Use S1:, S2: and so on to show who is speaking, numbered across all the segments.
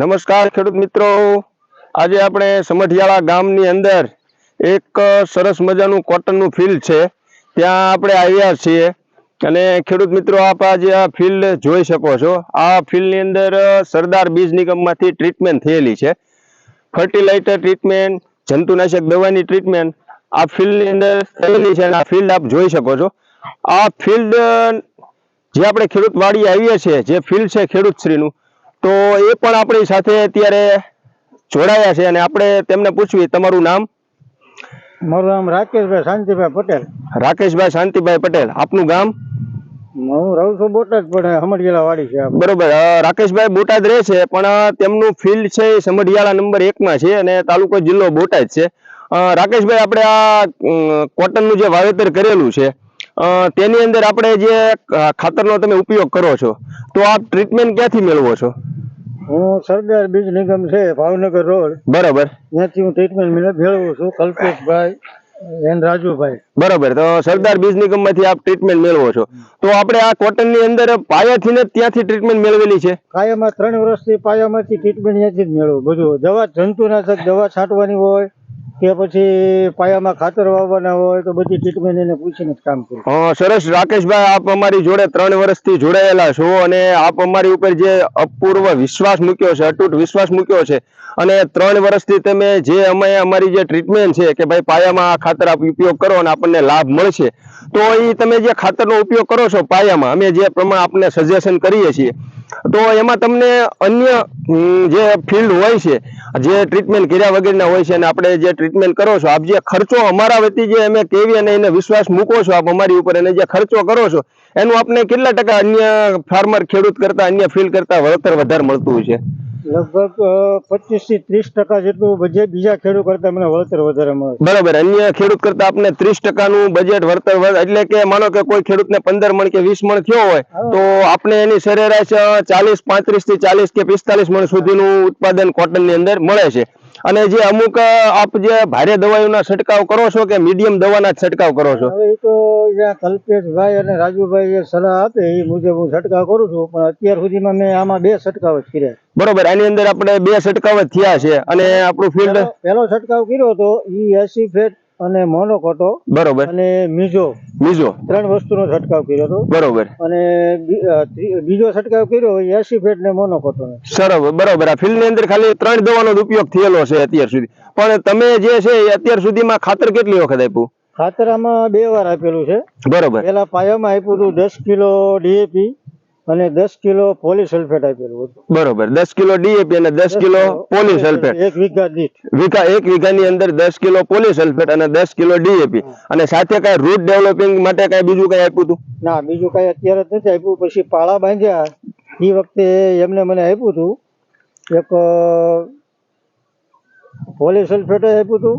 S1: નમસ્કાર ખેડૂત મિત્રો. આજે આપણે સમઢિયાળા ગામની અંદર એક સરસ મજાનું કોટનનું ફિલ્ડ છે. ત્યાં આપણે આવ્યા છીએ. અને ખેડૂત મિત્રો, આપ આજે આ ફિલ્ડ જોઈ શકો છો. આ ફિલ્ડની અંદર સરદાર બીજ નિગમમાંથી ટ્રીટમેન્ટ થયેલી છે. ફર્ટિલાઇટર ટ્રીટમેન્ટ જંતુનાશક દવાની ટ્રીટમેન્ટ આ ફિલ્ડની અંદર થયેલી છે અને આ ફિલ્ડ આપ જોઈ શકો છો. આ ફિલ્ડ જે આપણે ખેડૂત વાડી આવીએ છીએ, જે ફિલ્ડ છે ખેડૂત શ્રીનું તો એ પણ આપણી સાથે અત્યારે જોડાયા છે અને આપણે તેમને પૂછવી તમારું નામ?
S2: મારું નામ રાકેશભાઈ શાંતિભાઈ પટેલ.
S1: રાકેશભાઈ શાંતિભાઈ પટેલ આપનું ગામ?
S2: હું રહું છું બોટાદ પણ સમઢિયાળા વાડી છે
S1: બરોબર રાકેશભાઈ બોટાદ રહે છે પણ તેમનું ફિલ્ડ છે એ સમઢિયાળા નંબર એકમાં છે અને તાલુકો જિલ્લો બોટાદ છે. રાકેશભાઈ આપણે આ કોટનનું જે વાવેતર કરેલું છે તેની અંદર આપણે જે ખાતરનો તમે ઉપયોગ કરો છો તો આ ટ્રીટમેન્ટ ક્યાંથી મેળવો છો?
S2: હું સરદાર બીજ નિગમ છે ભાવનગર રોડ.
S1: બરાબર.
S2: ત્યાંથી હું ટ્રીટમેન્ટ મેળવું છું કલ્પેશભાઈ એન રાજુભાઈ.
S1: બરોબર તો સરદાર બીજ નિગમમાંથી આપ ટ્રીટમેન્ટ મેળવો છો. તો આપણે આ કોટનની અંદર પાયાથી ને ત્યાંથી ટ્રીટમેન્ટ મેળવેલી છે?
S2: પાયામાં ત્રણ વર્ષથી પાયામાંથી ટ્રીટમેન્ટ ત્યાંથી જ મેળવું. બધું દવા જંતુનાશક દવા છાંટવાની હોય કે પછી પાયામાં ખાતર વાવવાના હોય તો બધી ટ્રીટમેન્ટ એને પૂછીને જ કામ કરું
S1: હા, સરસ. રાકેશભાઈ, આપ અમારી જોડે ત્રણ વર્ષથી જોડાયેલા છો અને આપ અમારી ઉપર જે અપૂર્વ વિશ્વાસ મૂક્યો છે અતૂટ વિશ્વાસ મૂક્યો છે અને ત્રણ વર્ષથી તમે જે અમે અમારી જે ટ્રીટમેન્ટ છે કે ભાઈ પાયામાં આ ખાતર આપ ઉપયોગ કરો અને આપણને લાભ મળશે, તો એ તમે જે ખાતરનો ઉપયોગ કરો છો પાયામાં, અમે જે પ્રમાણે આપને સજેશન કરીએ છીએ, તો એમાં તમને અન્ય જે ફિલ્ડ હોય છે જે ટ્રીટમેન્ટ કર્યા વગરના હોય છે અને આપણે જે ટ્રીટમેન્ટ કરો છો, આપ જે ખર્ચો અમારા વતી જે અમે કેવી અને એને વિશ્વાસ મૂકો છો, આપ અમારી ઉપર અને જે ખર્ચો કરો છો, એનું આપને કેટલા ટકા અન્ય ફાર્મર ખેડૂત કરતા અન્ય ફિલ્ડ કરતા વળતર વધારે મળતું છે?
S2: લગભગ પચીસથી ત્રીસ ટકા જેટલું બજેટ બીજા ખેડૂત કરતા મને વળતર વધારે મળે.
S1: બરાબર અન્ય ખેડૂત કરતા આપને ત્રીસ ટકાનું બજેટ વળતર એટલે કે માનો કે કોઈ ખેડૂતને પંદર મણ કે વીસ મણ થયો હોય તો આપણે એની સરેરાશ ચાલીસ પાંત્રીસથી ચાલીસ કે પિસ્તાલીસ મણ સુધીનું ઉત્પાદન કોટનની અંદર મળે છે. અને જે અમુક આપ જે ભારે દવાઓના છંટકાવ કરો છો કે મીડિયમ દવાના છંટકાવ કરો છો?
S2: એ તો કલ્પેશભાઈ અને રાજુભાઈ જે સલાહ આપે એ મુજબ હું છંટકાવ કરું છું પણ અત્યાર સુધીમાં મેં આમાં બે છંટકાવ જ કર્યા
S1: બરોબર આની અંદર આપણે બે છંટકાવ જ થયા છે અને આપણું ફિલ્ડ
S2: પહેલો- છંટકાવ કર્યો હતો ઈ એસી ફેટ અને મોનોકોટો
S1: બરોબર.
S2: અને મીજો.
S1: બીજો
S2: ત્રણ વસ્તુનો છંટકાવ કર્યો હતો.
S1: બરોબર.
S2: અને બીજો છંટકાવ કર્યો એસી ફેટ ને મોનોકોટો
S1: સરસ બરોબર. આ ફિલ્ડની અંદર ખાલી ત્રણ દવાનો ઉપયોગ થયેલો છે અત્યાર સુધી. પણ તમે જે છે અત્યાર સુધીમાં ખાતર કેટલી વખત આપ્યું?
S2: ખાતર આમાં બે વાર આપેલું છે.
S1: બરોબર.
S2: પેલા પાયામાં આપ્યું હતું દસ કિલો ડીએપી અને દસ કિલો પોલીસલ્ફેટ આપેલું હતું.
S1: બરોબર. દસ કિલો ડીએપી અને દસ કિલો પોલીસલ્ફેટ
S2: એક વીઘા દીઠ.
S1: વીઘા એક વીઘાની અંદર દસ કિલો પોલીસલ્ફેટ અને દસ કિલો ડીએપી. અને સાથે કઈ રૂટ ડેવલપિંગ માટે કઈ બીજું કઈ આપ્યું હતું?
S2: ના બીજું કઈ અત્યારે નથી આપ્યું. પછી પાળા બાંધ્યા. એ વખતે એમને મને આપ્યું હતું. એક પોલી સલ્ફેટ આપ્યું હતું.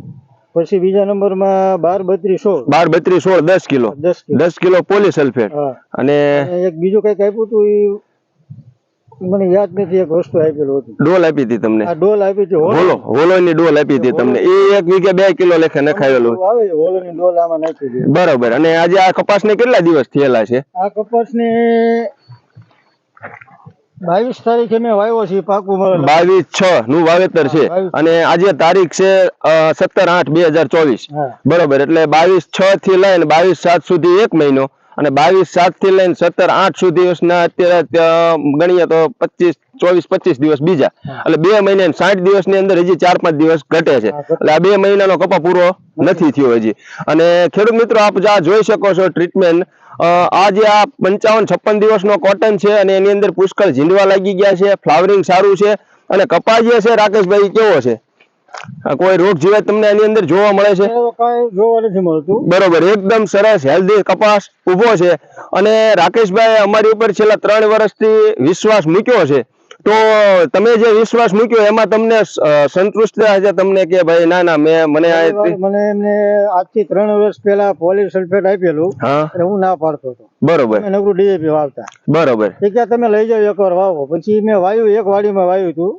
S2: પછી બીજા નંબરમાં બાર બત્રીસ સોળ.
S1: બાર બત્રીસ સોળ દસ કિલો.
S2: દસ કિલો.
S1: પોલીસલ્ફેટ અને
S2: એક બીજું કંઈક આપ્યું હતું એ મને યાદ નથી એક વસ્તુ આપેલું હતું.
S1: ડોલ આપી હતી તમને.
S2: ડોલ આપી હતી
S1: હોલો હોલો ની ડોલ આપી હતી તમને. એ એક વીઘે બે કિલો લેખે નખાયેલું.
S2: આવે છે, હોલોની ડોલ આમાં નાખી
S1: બરોબર. અને આજે આ કપાસ ને કેટલા દિવસ થયેલા છે?
S2: આ કપાસને બાવીસ તારીખે મેં વાવ્યો છે પાકું
S1: બાવીસ છ નું વાવેતર છે. અને આજે તારીખ છે સત્તર આઠ બે હજાર ચોવીસ. બરોબર એટલે બાવીસ છ થી લઈને બાવીસ સાત સુધી એક મહિનો અને બાવીસ સાતથી લઈને સત્તર આઠ સુધી અત્યારે ગણીએ તો પચીસ ચોવીસ પચીસ દિવસ બીજા. એટલે બે મહિને સાઠ દિવસની અંદર હજી ચાર પાંચ દિવસ ઘટે છે. એટલે આ બે મહિનાનો કપા પૂરો નથી થયો હજી. અને ખેડૂત મિત્રો આપ જોઈ શકો છો ટ્રીટમેન્ટ આ જે આ પંચાવન છપ્પન દિવસનો કોટન છે અને એની અંદર પુષ્કળ ઝીંડવા લાગી ગયા છે ફ્લાવરિંગ સારું છે અને કપા જે છે રાકેશભાઈ કેવો છે? આ કોઈ રોગ જીવાત તમને એની અંદર જોવા મળે છે?
S2: જોવા નથી મળતું.
S1: બરોબર એકદમ સરસ હેલ્ધી કપાસ ઊભો છે અને રાકેશભાઈ અમારી ઉપર છેલ્લા ત્રણ વર્ષથી વિશ્વાસ મૂક્યો છે. તો તમે જે વિશ્વાસ મૂક્યો એમાં તમને સંતુષ્ટ સંતુષ્ટતા છે? તમને કે ભાઈ ના ના મેં મને
S2: મને એમને આજથી ત્રણ વર્ષ પહેલા પોલી સલ્ફેટ આપેલું અને હું ના પાડતો હતો.
S1: બરોબર.
S2: એને નકરું ડીએપી વાવતા.
S1: બરોબર.
S2: એ કે તમે લઈ જાઓ એકવાર વાવો. પછી મેં વાવ્યું એક વાડીમાં વાવ્યું હતું.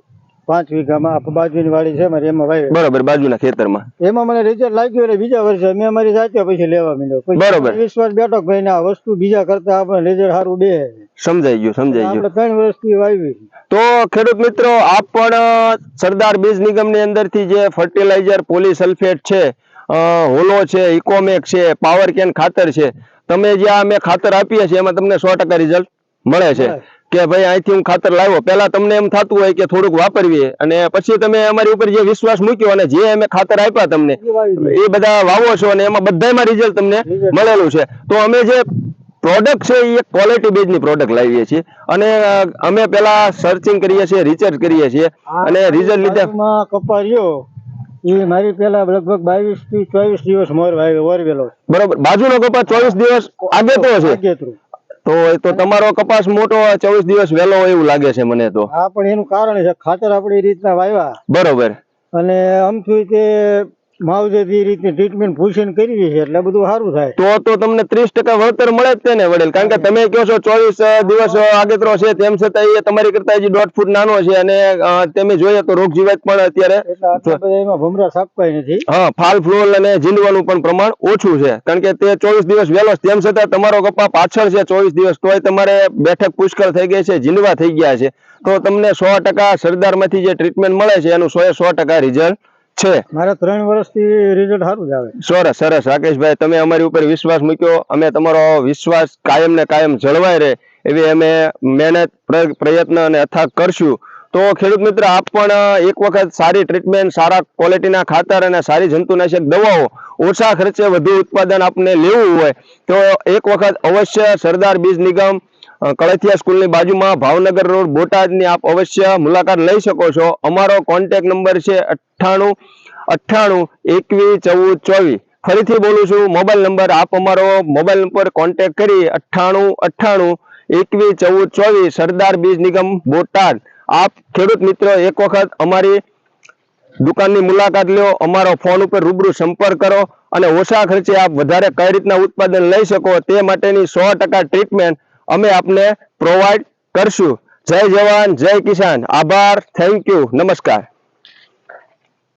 S2: પાંચ વીઘામાં બાજુની વાડી છે મારી એમાં વાવી.
S1: બરોબર બાજુના ખેતરમાં.
S2: એમાં મને રિઝલ્ટ લાગ્યું એટલે બીજા વર્ષે મેં મારી જાતે પછી લેવા માંડ્યો.
S1: બરોબર.
S2: વિશ્વાસ બેઠો ભાઈ ભાઈ આ વસ્તુ બીજા કરતા આપણે રિઝલ્ટ સારું બે.
S1: સમજાઈ ગયું સમજાઈ ગયું.
S2: ત્રણ વર્ષથી વાવી.
S1: તો ખેડૂત મિત્રો આપ પણ સરદાર બીજ નિગમની અંદરથી જે ફર્ટિલાઇઝર પોલીસલ્ફેટ છે હોલો છે ઇકોમેક છે પાવર કેન ખાતર છે તમે જે આ મેં ખાતર આપીએ છીએ એમાં તમને સો ટકા રિઝલ્ટ મળે છે. કે ભાઈ અહીંથી હું ખાતર લાવ્યો. પહેલા તમને એમ થતું હોય કે થોડુંક વાપરવીએ અને પછી તમે અમારી ઉપર જે વિશ્વાસ મૂક્યો અને જે અમે ખાતર આપ્યા તમને
S2: એ
S1: બધા વાવો છો અને એમાં બધામાં રિઝલ્ટ તમને મળેલું છે. તો અમે જે પ્રોડક્ટ છે એ એક ક્વોલિટી બેઝની પ્રોડક્ટ લાવીએ છીએ. અને અમે પેલા સર્ચિંગ કરીએ છીએ રિસર્ચ કરીએ છીએ. અને રિઝલ્ટ લીધે.
S2: બાજુમાં એ મારી પેલા લગભગ બાવીસથી ચોવીસ દિવસ મોર વરવેલો
S1: બરોબર. બાજુનો કપાસ ચોવીસ દિવસ આગેતો છે.
S2: આગેતરું.
S1: તો એ તો તમારો કપાસ મોટો ચોવીસ દિવસ વહેલો હોય એવું લાગે છે મને તો.
S2: આ પણ એનું કારણ છે ખાતર આપણે એ રીતના વાવ્યા.
S1: બરોબર.
S2: અને આમથી તે માવજત રીતે રીતની ટ્રીટમેન્ટ ભૂષણ કરવી છે એટલે બધું સારું થાય.
S1: તો તો તમને ત્રીસ ટકા વળતર મળે જ તેને વડેલ? કારણ કે તમે કહો છો ચોવીસ દિવસ આગેતરો છે તેમ છતાં એ તમારી કરતા હજી દોઢ ફૂટ નાનો છે અને તમે જોઈએ તો રોગ જીવાત પણ અત્યારે
S2: એમાં ભમરા સાપકાય નથી.
S1: હા ફાલ ફ્લોલ અને જીંડવાનું પણ પ્રમાણ ઓછું છે. કારણ કે તે ચોવીસ દિવસ વહેલો તેમ છતાં તમારો કપા પાછળ છે ચોવીસ દિવસ તોય તમારે બેઠક પુષ્કળ થઈ ગઈ છે જીંડવા થઈ ગયા છે. તો તમને સો ટકા સરદારમાંથી જે ટ્રીટમેન્ટ મળે છે એનું સો એ સો ટકા રિઝલ્ટ છે.
S2: મારા ત્રણ વર્ષથી રિઝલ્ટ સારું જ આવે.
S1: સરસ સરસ. રાકેશભાઈ તમે અમારી ઉપર વિશ્વાસ મૂક્યો. અમે તમારો વિશ્વાસ કાયમ ને કાયમ જળવાય રહે એવી અમે મહેનત પ્ર- પ્રયત્ન અને અથાગ કરશું. તો ખેડૂત મિત્ર આપ પણ એક વખત સારી ટ્રીટમેન્ટ સારા ક્વોલિટીના ખાતર અને સારી જંતુનાશક દવાઓ ઓછા ખર્ચે વધુ ઉત્પાદન આપને લેવું હોય તો એક વખત અવશ્ય સરદાર બીજ નિગમ કળથિયા સ્કૂલની બાજુમાં ભાવનગર રોડ, બોટાદની આપ અવશ્ય મુલાકાત લઈ શકો છો. અમારો કોન્ટેક નંબર છે અઠ્ઠાણું અઠ્ઠાણું એકવીસ ચૌદ, ચોવીસ. ફરીથી બોલું છું, મોબાઈલ નંબર આપ અમારો મોબાઈલ નંબર કોન્ટેક કરી અઠ્ઠાણું અઠ્ઠાણું એકવીસ ચૌદ, ચોવીસ, સરદાર બીજ નિગમ, બોટાદ. આપ ખેડૂત મિત્રો, એક વખત અમારી દુકાનની મુલાકાત લ્યો અમારો ફોન ઉપર રૂબરૂ સંપર્ક કરો અને ઓછા ખર્ચે આપ વધારે કઈ રીતના ઉત્પાદન લઈ શકો તે માટેની સો ટકા ટ્રીટમેન્ટ અમે આપને પ્રોવાઈડ કરશું. જય જવાન જય કિસાન. આભાર. થેન્ક યુ નમસ્કાર.